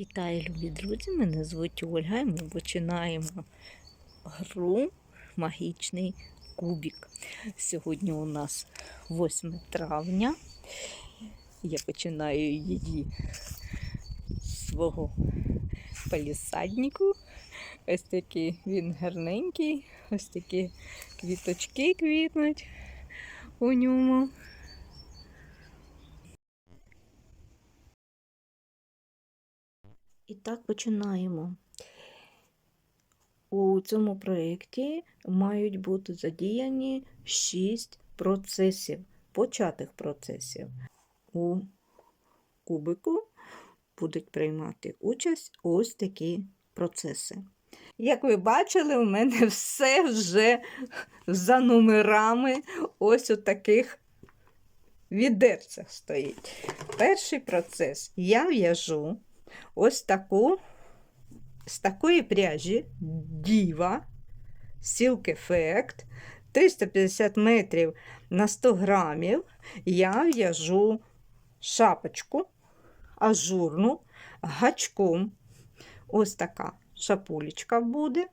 Вітаю, любі друзі! Мене звуть Ольга і ми починаємо гру Магічний кубік. Сьогодні у нас 8 травня. Я починаю її з свого палісаднику. Ось такий він гарненький, ось такі квіточки квітнуть у ньому. І так починаємо. У цьому проєкті мають бути задіяні 6 процесів, початих процесів. У кубику будуть приймати участь ось такі процеси. Як ви бачили, у мене все вже за номерами ось у таких відерцях стоїть. Перший процес я в'яжу ось таку з такої пряжі діва Silk Effect 350 метрів на 100 грамів. Я в'яжу шапочку ажурну гачком. Ось така шапулечка буде.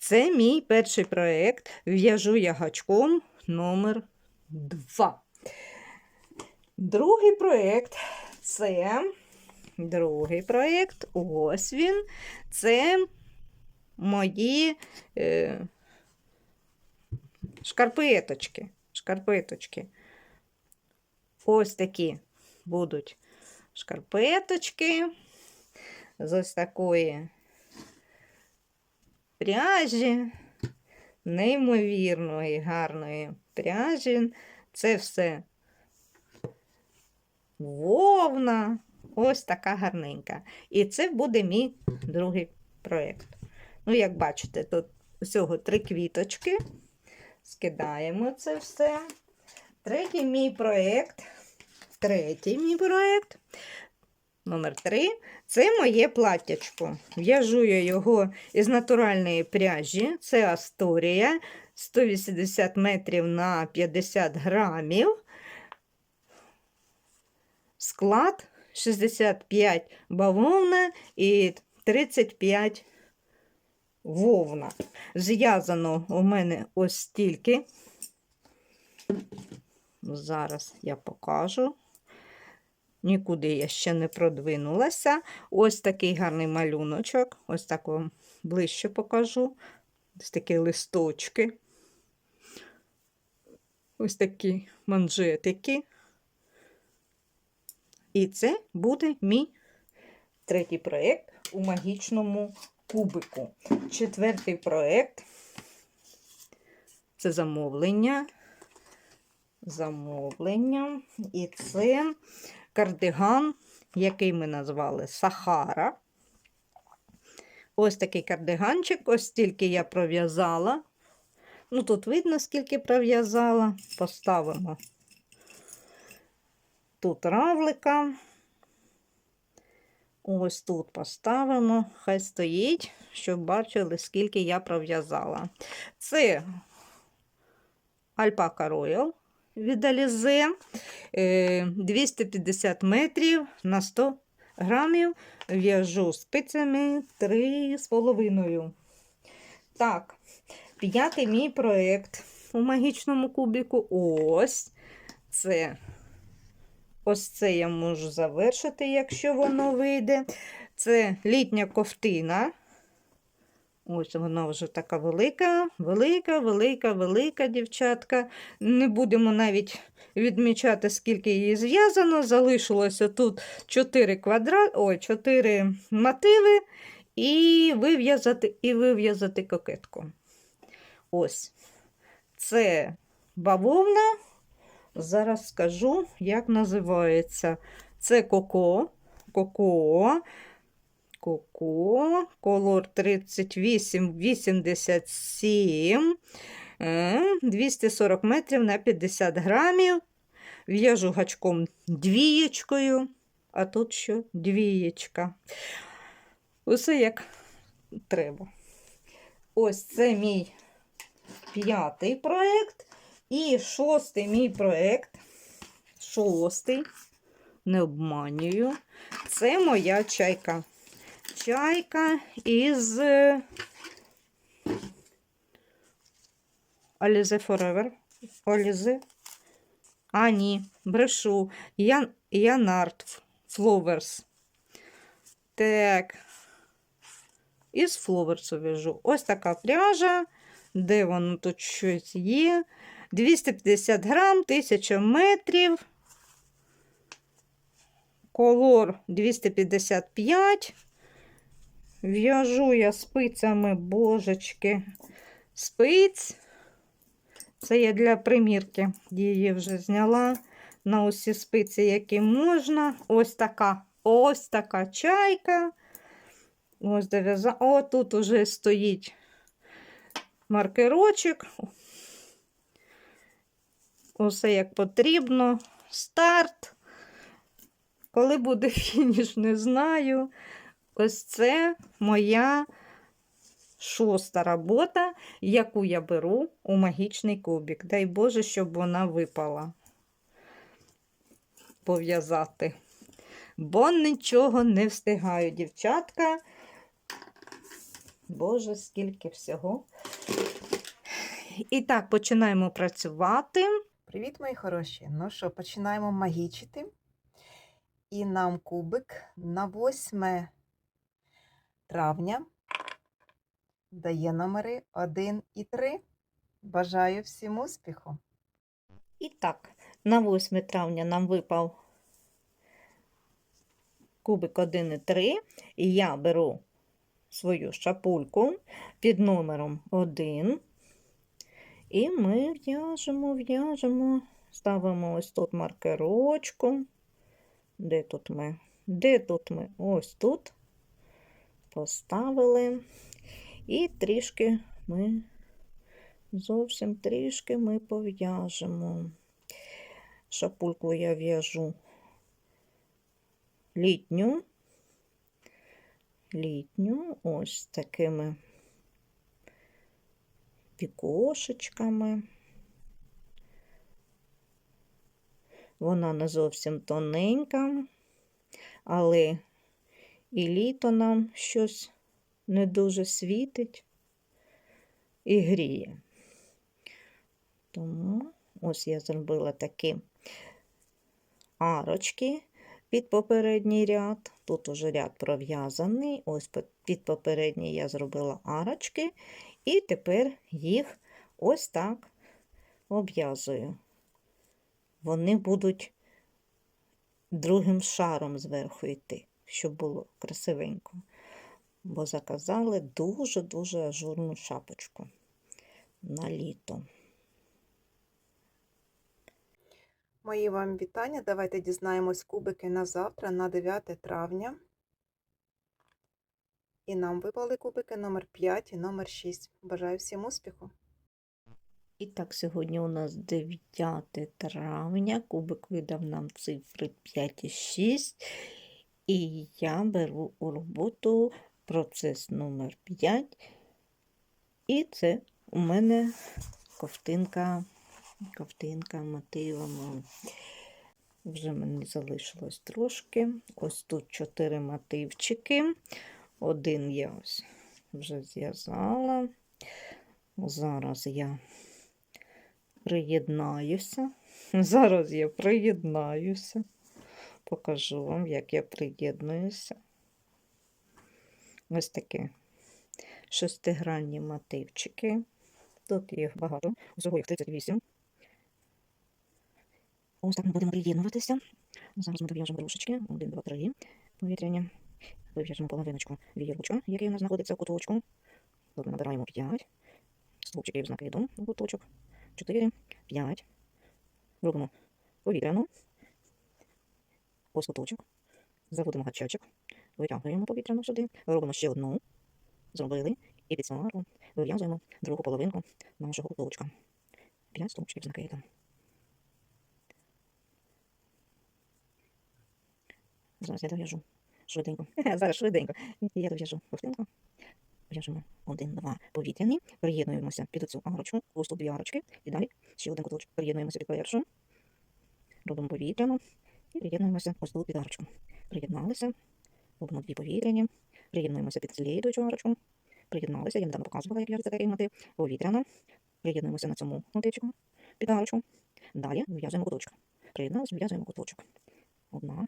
Це мій перший проєкт. В'яжу я гачком номер 2. Другий проєкт це другий проєкт. Ось він. Це мої е, шкарпеточки. шкарпеточки. Ось такі будуть шкарпеточки з ось такої пряжі, неймовірної, гарної пряжі. Це все вовна. Ось така гарненька. І це буде мій другий проєкт. Ну, як бачите, тут всього три квіточки. Скидаємо це все. Третій мій проєкт. Третій мій проєкт. Номер три. Це моє платтячко. В'яжу я його із натуральної пряжі. Це Асторія 180 метрів на 50 грамів. Склад 65 бавовна і 35 вовна. Зв'язано у мене ось стільки. Зараз я покажу. Нікуди я ще не продвинулася. Ось такий гарний малюночок. Ось так вам ближче покажу. Ось такі листочки. Ось такі манжетики. І це буде мій третій проєкт у магічному кубику. Четвертий проєкт це замовлення. Замовлення. І це кардиган, який ми назвали Сахара. Ось такий кардиганчик, ось стільки я пров'язала. Ну, тут видно, скільки пров'язала. Поставимо тут равлика. Ось тут поставимо, хай стоїть, щоб бачили, скільки я пров'язала. Це Альпака Royal від Alize, 250 метрів на 100 грамів. В'яжу спицями 3,5. Так, п'ятий мій проєкт у магічному кубіку. Ось це. Ось це я можу завершити, якщо воно вийде. Це літня ковтина. Ось вона вже така велика, велика, велика, велика дівчатка. Не будемо навіть відмічати, скільки її зв'язано. Залишилося тут 4 квадрат, ой, 4 мотиви і вив'язати і вив'язати кокетку. Ось. Це бавовна. Зараз скажу, як називається. Це коко. Коко. Коко. Колор 3887. 240 метрів на 50 грамів. В'яжу гачком двієчкою, а тут що двієчка. Усе як треба. Ось це мій п'ятий проєкт. І шостий мій проєкт. Шостий. не обманюю. Це моя чайка. Чайка із е, Alize Forever. Alize. А, ні, брешу. Янарт Flowers. Так. Із фловерсу в'яжу. Ось така пряжа. Де воно тут щось є? 250 грам, 1000 метрів. Колор 255. В'яжу я спицями божечки. Спиць. Це я для примірки. Її вже зняла на усі спиці, які можна. Ось така. Ось така чайка. Ось дов'яза. О, тут уже стоїть маркерочок. Усе як потрібно. Старт. Коли буде фініш, не знаю. Ось це моя шоста робота, яку я беру у магічний кубик. Дай Боже, щоб вона випала. Пов'язати. Бо нічого не встигаю, дівчатка. Боже, скільки всього. І так, починаємо працювати. Привіт, мої хороші! Ну що, починаємо магічити. І нам кубик на 8 травня дає номери 1 і 3. Бажаю всім успіху! І так, на 8 травня нам випав кубик 1 і 3. І я беру свою шапульку під номером 1. І ми в'яжемо, в'яжемо, ставимо ось тут маркерочку. Де тут ми? Де тут ми? Ось тут. Поставили. І трішки ми, зовсім трішки ми пов'яжемо. Шапульку я в'яжу літню. Літню, ось такими вікошечками. Вона не зовсім тоненька, але і літо нам щось не дуже світить і гріє. Тому ось я зробила такі арочки під попередній ряд. Тут уже ряд пров'язаний. Ось під попередній я зробила арочки, і тепер їх ось так обв'язую. Вони будуть другим шаром зверху йти, щоб було красивенько. Бо заказали дуже-дуже ажурну шапочку на літо. Мої вам вітання. Давайте дізнаємось кубики на завтра, на 9 травня. І нам випали кубики номер 5 і номер 6. Бажаю всім успіху! І так, сьогодні у нас 9 травня, кубик видав нам цифри 5 і 6. І я беру у роботу процес номер 5. І це у мене ковтинка, ковтинка мотивами. Вже мені залишилось трошки. Ось тут 4 мотивчики. Один я ось вже зв'язала. Зараз я приєднаюся. Зараз я приєднаюся. Покажу вам, як я приєднуюся. Ось такі шестигранні мотивчики. Тут їх багато, усього їх 38. Ось так ми будемо приєднуватися. Зараз ми дов'яжемо рушечки. Один, два, три. Повітряні. Вив'яжемо половиночку вірочка, який у нас знаходиться в куточку. Ми набираємо 5. Стовпчиків з накидом в куточок. 4, 5. Робимо повітряну. Ось куточок. Заводимо гачачок. Витягуємо повітряну сюди. Робимо ще одну. Зробили. І під сварку вив'язуємо другу половинку нашого куточка. 5 стовпчиків з накидом. Зараз я дов'яжу швиденько. Зараз швиденько. Я дов'яжу ковтинку. В'яжемо один, два повітряні, приєднуємося під цю арочку, ось тут дві арочки, і далі ще один куточок. Приєднуємося під першу, робимо повітряну, І приєднуємося ось тут під арочку. Приєдналися, робимо дві повітряні, приєднуємося під слідуючу арочку, приєдналися, я недавно показувала, як в'яжеться такий мотив, повітряна, приєднуємося на цьому мотивчику під арочку. Далі в'язуємо куточок. Приєдналися, в'язуємо куточок. Одна,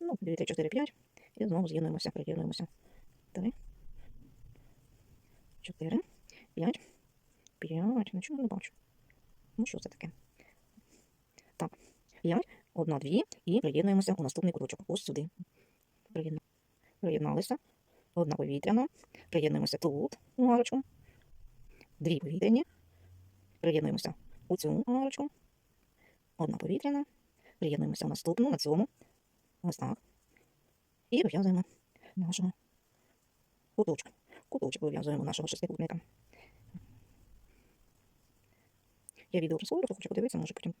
ну, дві, три, чотири, п'ять. І знову з'єднуємося, приєднуємося. Три, чотири, п'ять, п'ять. Нічого не бачу. Ну, що це таке? Так, п'ять, одна, дві, і приєднуємося у наступний куточок. Ось сюди. Приєдна- Приєдналися. Одна повітряна. Приєднуємося тут, у арочку. Дві повітряні. Приєднуємося у цю арочку. Одна повітряна. Приєднуємося в наступну на цьому. Ось так. І вив'язуємо нашого куточка. Куточок вив'язуємо нашого шестикутника. Я відео присвою, хто хоче подивитися, може потім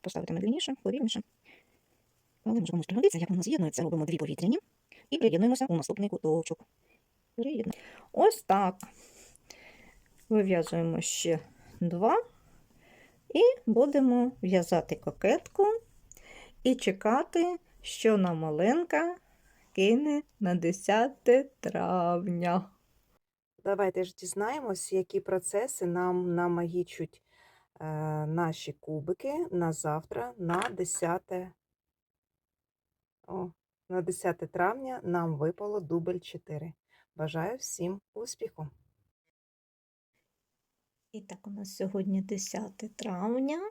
поставити медленніше, повільніше. Але може комусь пригодиться, як воно з'єднується. Робимо дві повітряні і приєднуємося у наступний куточок. Ось так. Вив'язуємо ще два і будемо в'язати кокетку і чекати, що нам Оленка кине на 10 травня. Давайте ж дізнаємось, які процеси нам намагічуть е, наші кубики на завтра, на 10, о, на 10 травня нам випало дубль 4. Бажаю всім успіху! І так, у нас сьогодні 10 травня.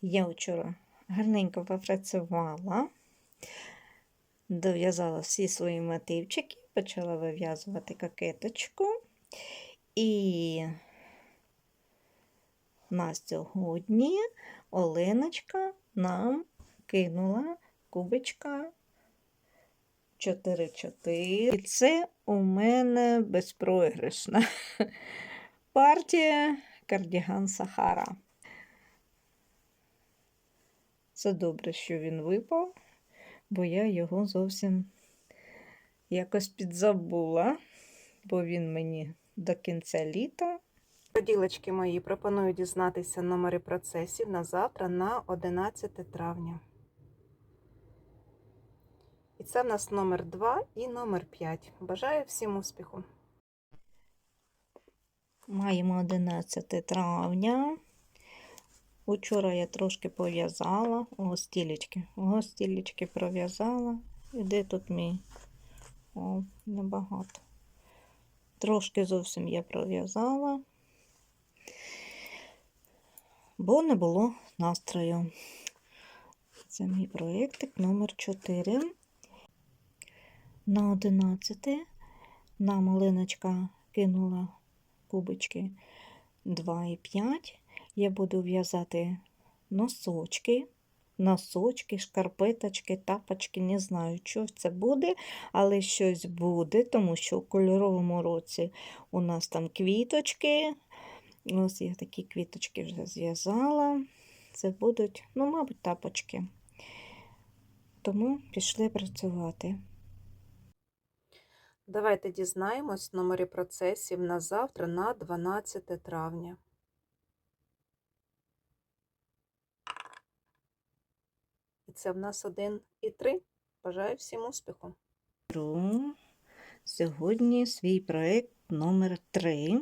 Я вчора гарненько попрацювала, дов'язала всі свої мотивчики, почала вив'язувати кокеточку. І на сьогодні Оленочка нам кинула кубочка 4-4. І це у мене безпроіграшна партія кардіган Сахара. Це добре, що він випав, бо я його зовсім якось підзабула, бо він мені до кінця літа. Поділочки мої, пропоную дізнатися номери процесів на завтра на 11 травня. І це в нас номер 2 і номер 5. Бажаю всім успіху! Маємо 11 травня. Учора я трошки пов'язала. Ого, стілечки. Ого, стілечки пров'язала. І де тут мій? О, небагато. Трошки зовсім я пров'язала, бо не було настрою. Це мій проєктик номер 4. На 11 нам Оленочка кинула кубочки 2 і 5. Я буду в'язати носочки, носочки, шкарпеточки, тапочки. Не знаю, що це буде, але щось буде, тому що у кольоровому році у нас там квіточки. Ось я такі квіточки вже зв'язала. Це будуть, ну, мабуть, тапочки. Тому пішли працювати. Давайте дізнаємось номери процесів на завтра на 12 травня. Це в нас 1 і 3. Бажаю всім успіху! Сьогодні свій проєкт номер 3.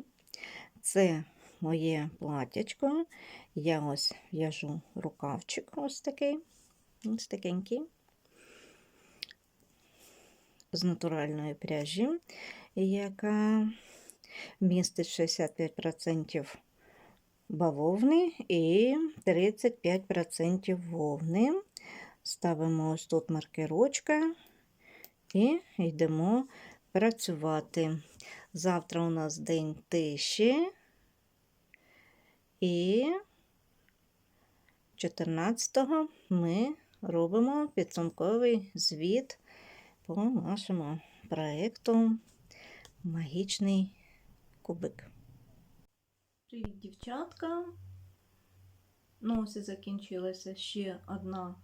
Це моє платячко. Я ось в'яжу рукавчик ось такий, ось такенький, з натуральної пряжі, яка містить 65% бавовни і 35% вовни. Ставимо ось тут маркерочка і йдемо працювати. Завтра у нас день тиші. І 14-го ми робимо підсумковий звіт по нашому проєкту Магічний кубик. Привіт, дівчатка! Ну, ось і закінчилася ще одна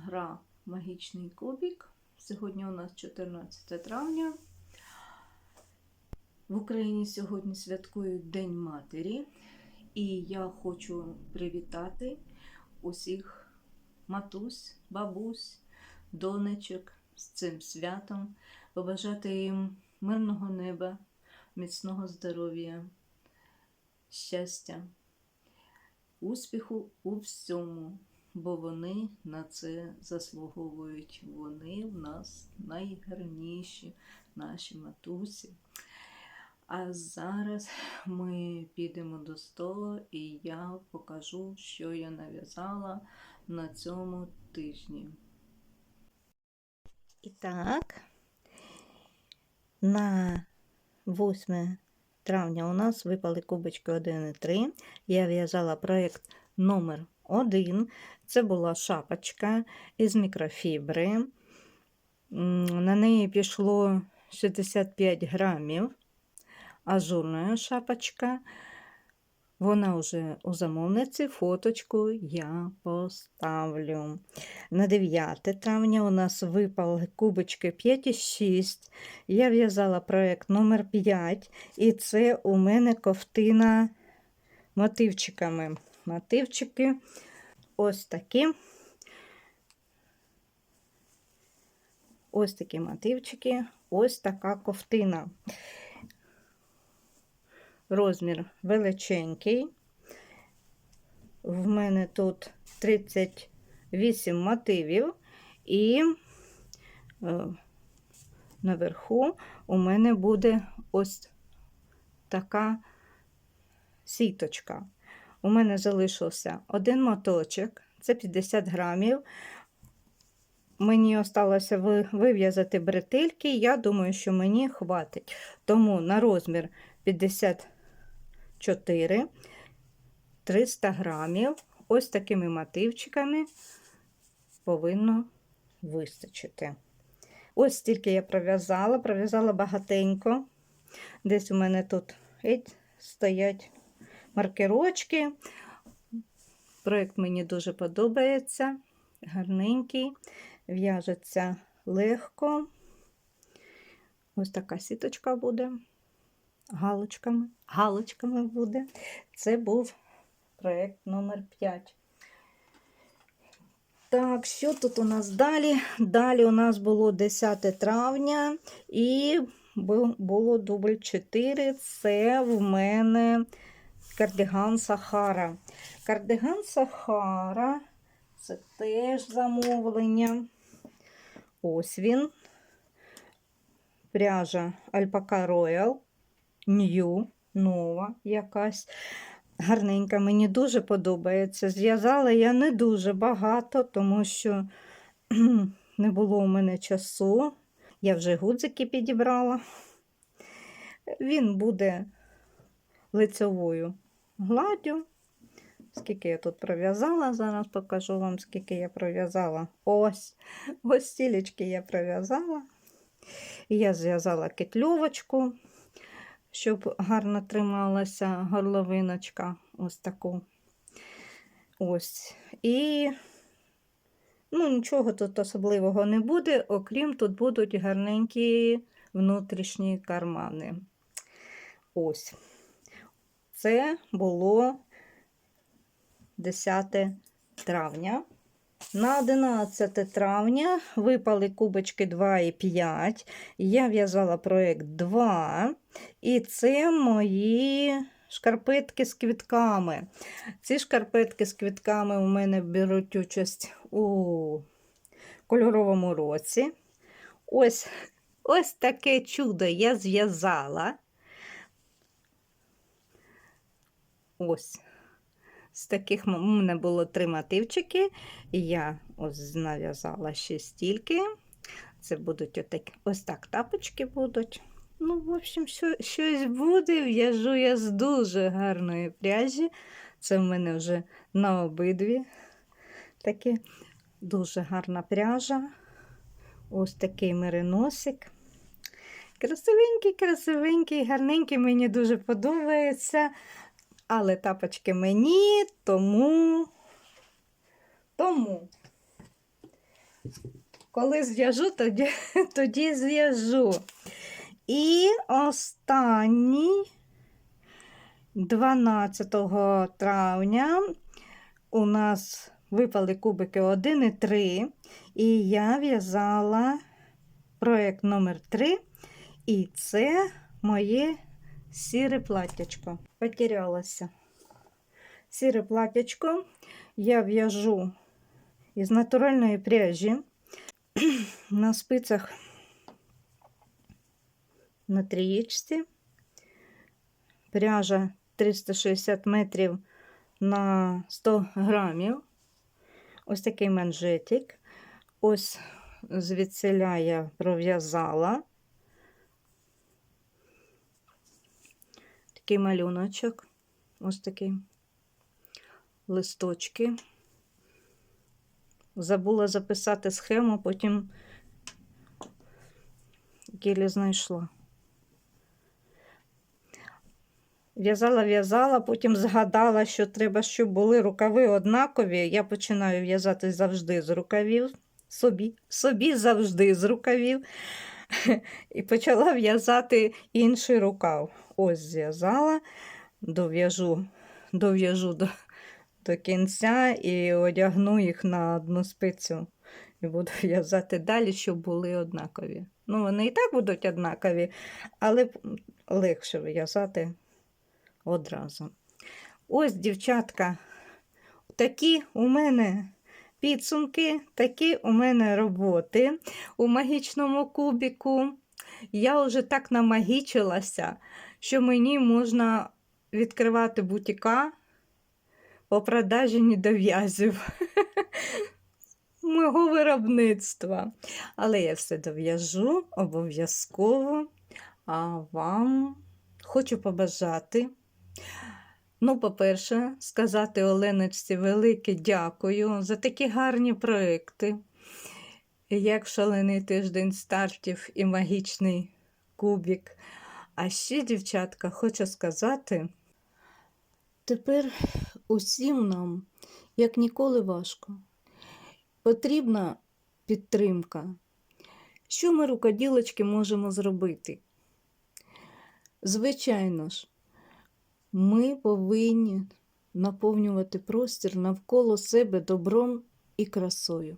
гра Магічний кубик. Сьогодні у нас 14 травня. В Україні сьогодні святкують День Матері, і я хочу привітати усіх матусь, бабусь, донечок з цим святом, побажати їм мирного неба, міцного здоров'я, щастя, успіху у всьому, бо вони на це заслуговують. Вони в нас найгарніші, наші матусі. А зараз ми підемо до столу і я покажу, що я нав'язала на цьому тижні. І так, на 8 травня у нас випали кубочки 1 і 3. Я в'язала проєкт номер 1. Це була шапочка із мікрофібри. На неї пішло 65 грамів ажурна шапочка. Вона вже у замовниці, фоточку я поставлю. На 9 травня у нас випали кубочки 5 і 6. Я в'язала проєкт номер 5, і це у мене ковтина мотивчиками. Мотивчики ось такі. Ось такі мотивчики, ось така ковтина розмір величенький. В мене тут 38 мотивів, і е, наверху у мене буде ось така сіточка. У мене залишився один моточок, це 50 грамів. Мені осталося ви- вив'язати бретельки, я думаю, що мені хватить. Тому на розмір 54 300 грамів. Ось такими мотивчиками повинно вистачити. Ось стільки я пров'язала, пров'язала багатенько. Десь у мене тут стоять маркерочки. Проєкт мені дуже подобається, гарненький, в'яжеться легко. Ось така сіточка буде галочками. Галочками буде. Це був проєкт номер 5. Так, що тут у нас далі? Далі у нас було 10 травня і було дубль 4. Це в мене кардиган Сахара. Кардиган Сахара це теж замовлення. Ось він. Пряжа Alpaca Royal. Нью, нова якась. Гарненька, мені дуже подобається. Зв'язала я не дуже багато, тому що не було у мене часу. Я вже гудзики підібрала. Він буде лицевою гладдю. Скільки я тут пров'язала, зараз покажу вам, скільки я пров'язала. Ось, ось стілечки я пров'язала. Я зв'язала кетльовочку щоб гарно трималася горловиночка. Ось таку. Ось. І ну, нічого тут особливого не буде, окрім тут будуть гарненькі внутрішні кармани. Ось. Це було 10 травня. На 11 травня випали кубочки 2 і 5. Я в'язала проєкт 2. І це мої шкарпетки з квітками. Ці шкарпетки з квітками у мене беруть участь у кольоровому році. Ось, ось таке чудо я зв'язала. Ось. З таких у мене було три мотивчики, я ось нав'язала ще стільки. Це будуть отак, ось так тапочки будуть. Ну, в общем, що, щось буде. В'яжу я з дуже гарної пряжі. Це в мене вже на обидві. Такі дуже гарна пряжа. Ось такий мериносик. Красивенький, красивенький, гарненький, мені дуже подобається. Але тапочки мені, тому. Тому. Коли зв'яжу, тоді, тоді зв'яжу. І останній 12 травня у нас випали кубики 1 і 3. І я в'язала проєкт номер 3. І це моє сіре платтячко. Потерялося. Сіре платтячко я в'яжу із натуральної пряжі на спицях на трієчці. Пряжа 360 метрів на 100 грамів. Ось такий манжетик. Ось звідсиля я пров'язала. Такий малюночок. Ось такий листочки. Забула записати схему, потім кілі знайшла. В'язала, в'язала, потім згадала, що треба, щоб були рукави однакові. Я починаю в'язати завжди з рукавів. Собі, собі завжди з рукавів. І почала в'язати інший рукав. Ось зв'язала, дов'яжу, дов'яжу до, до кінця і одягну їх на одну спицю. І буду в'язати далі, щоб були однакові. Ну, вони і так будуть однакові, але легше в'язати одразу. Ось, дівчатка, такі у мене підсумки, такі у мене роботи у магічному кубіку. Я вже так намагічилася, що мені можна відкривати бутіка по продажі недов'язів мого виробництва. Але я все дов'яжу обов'язково. А вам хочу побажати. Ну, по-перше, сказати Оленочці велике дякую за такі гарні проекти, як шалений тиждень стартів і магічний кубік. А ще, дівчатка, хочу сказати, тепер усім нам, як ніколи, важко. Потрібна підтримка. Що ми, рукоділочки, можемо зробити? Звичайно ж, ми повинні наповнювати простір навколо себе добром і красою.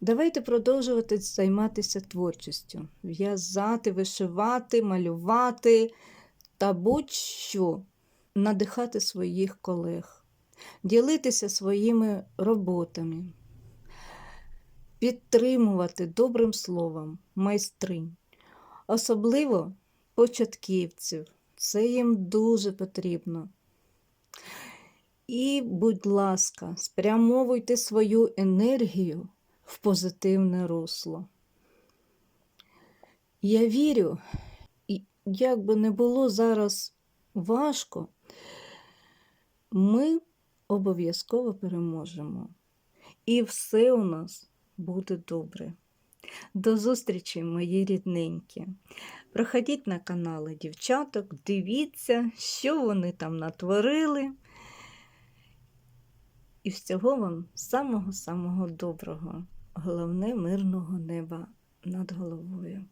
Давайте продовжувати займатися творчістю, в'язати, вишивати, малювати та будь-що надихати своїх колег, ділитися своїми роботами, підтримувати добрим словом майстринь, особливо початківців. Це їм дуже потрібно. І, будь ласка, спрямовуйте свою енергію в позитивне русло. Я вірю, як би не було зараз важко, ми обов'язково переможемо. І все у нас буде добре. До зустрічі, мої рідненькі. Проходіть на канали дівчаток, дивіться, що вони там натворили. І всього вам самого-самого доброго, головне мирного неба над головою.